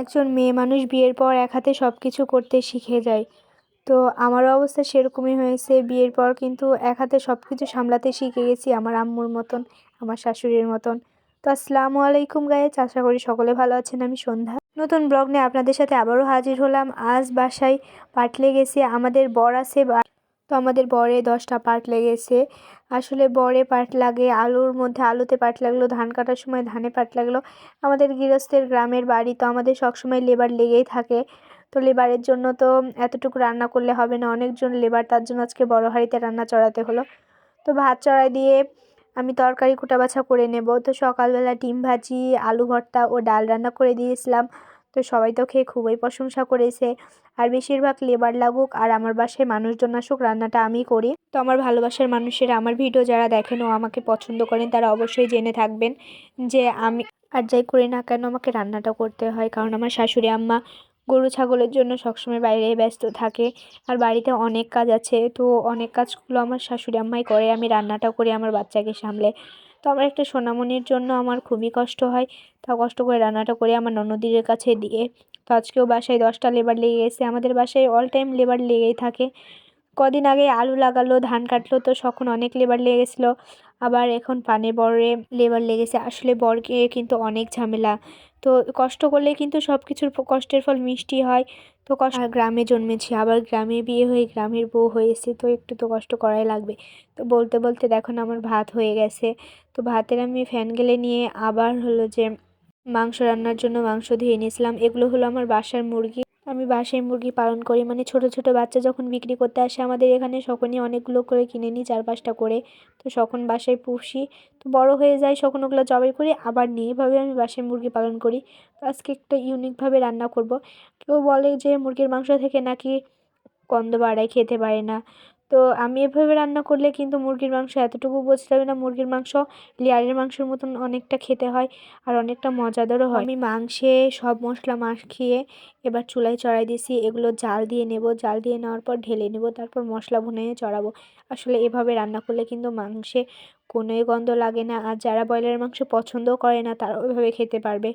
একজন মেয়ে মানুষ বিয়ের পর এক হাতে সব কিছু করতে শিখে যায়। তো আমারও অবস্থা সেরকমই হয়েছে। বিয়ের পর কিন্তু এক হাতে সব কিছু সামলাতে শিখে গেছি আমার আম্মুর মতন, আমার শাশুড়ির মতন। তো আসসালামু আলাইকুম গায়ে আশা করি সকলে ভালো আছেন, আমি সন্ধ্যা। নতুন ব্লগ নিয়ে আপনাদের সাথে আবারও হাজির হলাম। আজ বাসায় পাট লেগেছে আমাদের বর আছে তো আমাদের বরে দশটা পাট লেগেছে। আসলে বরে পাট লাগে, আলুর মধ্যে আলুতে পাট লাগল, ধান কাটার সময় ধানে পাট লাগল। আমাদের গৃহস্থের গ্রামের বাড়ি তো আমাদের সবসময় লেবার লেগেই থাকে। তো লেবারের জন্য তো এতটুকু রান্না করলে হবে না, অনেকজন লেবার তার জন্য আজকে বড় হাঁড়িতে রান্না চড়াতে হলো। তো ভাত চড়াই দিয়ে আমি তরকারি কুটা বাছা করে নেব। তো সকালবেলা ডিম ভাজি, আলু ভর্তা ও ডাল রান্না করে দিয়েছিলাম। তো সবাই তো খেয়ে খুবই প্রশংসা করেছে। আর বেশিরভাগ লেবার লাগুক আর আমার বাসায় মানুষজন আসুক, রান্নাটা আমি করি। তো আমার ভালোবাসার মানুষেরা আমার ভিডিও যারা দেখেন ও আমাকে পছন্দ করেন, তারা অবশ্যই জেনে থাকবেন যে আমি আর যাই করি না কেন আমাকে রান্নাটা করতে হয়। কারণ আমার শাশুড়ি, আম্মা গরু, ছাগলের জন্য সবসময় বাইরে ব্যস্ত থাকে আর বাড়িতে অনেক কাজ আছে। তো অনেক কাজগুলো আমার শাশুড়ি, আম্মাই করে, আমি রান্নাটাও করি, আমার বাচ্চাকে সামলে। তো আমার একটা সোনামণির জন্য আমার খুবই কষ্ট হয়। তা কষ্ট করে রান্নাটা করে আমার ননদিদের কাছে দিয়ে। তো আজকেও বাসায় দশটা লেবার লেগে গেছে। আমাদের বাসায় অল টাইম লেবার লেগেই থাকে। কদিন আগে আলু লাগালো, ধান কাটলো, তো তখন অনেক লেবার লেগে গেছিল আবার এখন পানে বরে লেবার লেগেছে। আসলে বরকে কিন্তু অনেক ঝামেলা। তো কষ্ট করলে কিন্তু সব কিছুর কষ্টের ফল মিষ্টি হয়। তো কষ্ট গ্রামে জন্মেছি। আবার গ্রামে বিয়ে হয়ে গ্রামের বউ হয়েছে, তো একটু তো কষ্ট করাই লাগবে। তো বলতে বলতে দেখুন আমার ভাত হয়ে গেছে। তো ভাতের আমি ফ্যান গেলে নিয়ে আবার হলো যে মাংস রান্নার জন্য মাংস ধুয়ে নিয়েছিলাম এগুলো হলো আমার বাসার মুরগি। আমি বাসায় মুরগি পালন করি। মানে ছোট ছোট বাচ্চা যখন বিক্রি করতে আসে, আমাদের এখানে সকনই অনেকগুলো করে কিনে নিই চার পাঁচটা করে। তো সখন বাসায় পুষি, তো বড় হয়ে যায় সখন ওগুলো জবাই করি, আবার নিয়ে এভাবে আমি বাসায় মুরগি পালন করি। তো আজকে একটা ইউনিকভাবে রান্না করব। কেউ বলে যে মুরগির মাংস থেকে নাকি গন্ধ বাড়ায়, খেতে পারে না। তো আমি এভাবে রান্না করলে কিন্তু মুরগির মাংস এতটুকু বুঝতে হবে না। মুরগির মাংস লেয়ারের মাংসের মতন অনেকটা খেতে হয় আর অনেকটা মজাদারও হয়। আমি মাংসে সব মশলা মাখিয়ে এবার চুলায় চড়াই দিয়েছি এগুলো জাল দিয়ে নেব। জাল দিয়ে নেওয়ার পর ঢেলে নেব। তারপর মশলা ভুনে চড়াবো। আসলে এভাবে রান্না করলে কিন্তু মাংসে কোনোই গন্ধ লাগে না। আর যারা ব্রয়লারের মাংস পছন্দও করে না তারা ওইভাবে খেতে পারবে।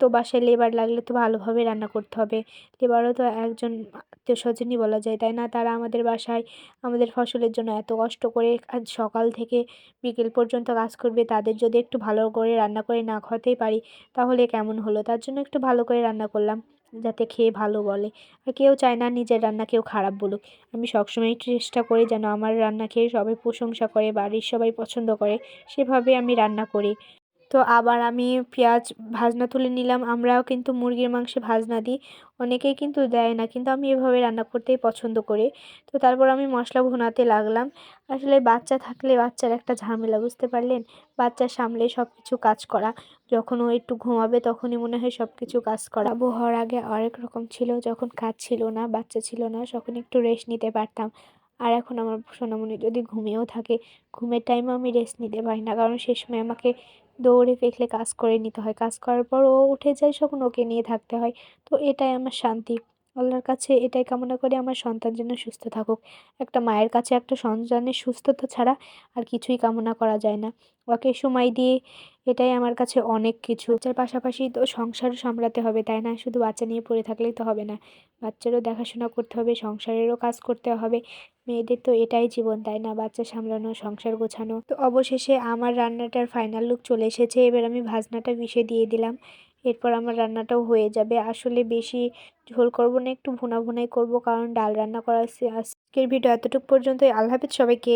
তো বাসায় লেবার লাগলে তো ভালোভাবে রান্না করতে হবে। লেবারও তো একজন আত্মীয় স্বজনই বলা যায়, তাই না? তারা আমাদের বাসায় আমাদের ফসলের জন্য এত কষ্ট করে সকাল থেকে বিকেল পর্যন্ত কাজ করবে, তাদের যদি একটু ভালো করে রান্না করে না খাওয়াতেই পারি, তাহলে কেমন হলো? তার জন্য একটু ভালো করে রান্না করলাম, যাতে খেয়ে ভালো বলে। আর কেউ চায় না নিজের রান্না কেউ খারাপ বলুক। আমি সবসময় চেষ্টা করি যেন আমার রান্না খেয়ে সবাই প্রশংসা করে, বাড়ির সবাই পছন্দ করে, সেভাবে আমি রান্না করি। তো আবার আমি পেঁয়াজ ভাজনা তুলে নিলাম। আমরাও কিন্তু মুরগির মাংসে ভাজনা দিই। অনেকেই কিন্তু দেয় না, কিন্তু আমি এভাবে রান্না করতেই পছন্দ করি। তো তারপর আমি মশলা ভুনাতে লাগলাম। আসলে বাচ্চা থাকলে বাচ্চার একটা ঝামেলা, বুঝতে পারলেন? বাচ্চা সামলে সব কিছু কাজ করা। যখন ও একটু ঘুমাবে তখনই মনে হয় সব কিছু কাজ করা। হওয়ার আগে আরেক রকম ছিল, যখন কাজ ছিল না, বাচ্চা ছিল না, তখন একটু রেস্ট নিতে পারতাম। আর এখন আমার সোনামণি যদি ঘুমিয়েও থাকে, ঘুমের টাইমে আমি রেস্ট নিতে পারি না। কারণ সে সময় আমাকে দৌড়ে ফেকলে কাজ করে নিতে হয়। কাজ করার পর ও উঠে যায় যখন ওকে নিয়ে থাকতে হয়। তো এটাই আমার শান্তি। আল্লাহর কাছে এটাই কামনা করি আমার সন্তান যেন সুস্থ থাকুক। একটা মায়ের কাছে একটা সন্তানের সুস্থতা ছাড়া আর কিছুই কামনা করা যায় না। ওকে সময় দিয়ে এটাই আমার কাছে অনেক কিছু। বাচ্চার পাশাপাশি তো সংসারও সামলাতে হবে, তাই না? শুধু বাচ্চা নিয়ে পড়ে থাকলেই তো হবে না। বাচ্চারও দেখাশোনা করতে হবে, সংসারেরও কাজ করতে হবে। মেয়েদের তো এটাই জীবন, তাই না? বাচ্চা সামলানো, সংসার গোছানো। তো অবশেষে আমার রান্নাটার ফাইনাল লুক চলে এসেছে। এবার আমি ভাজনাটা মিশিয়ে দিয়ে দিলাম। এরপর আমার রান্নাটাও হয়ে যাবে। আসলে বেশি ঝোল করব না, একটু ভুনা ভুনাই করব, কারণ ডাল রান্না করা আজকের ভিডিও এতটুকু পর্যন্তই। আল্লাহ হাফিজ সবাইকে।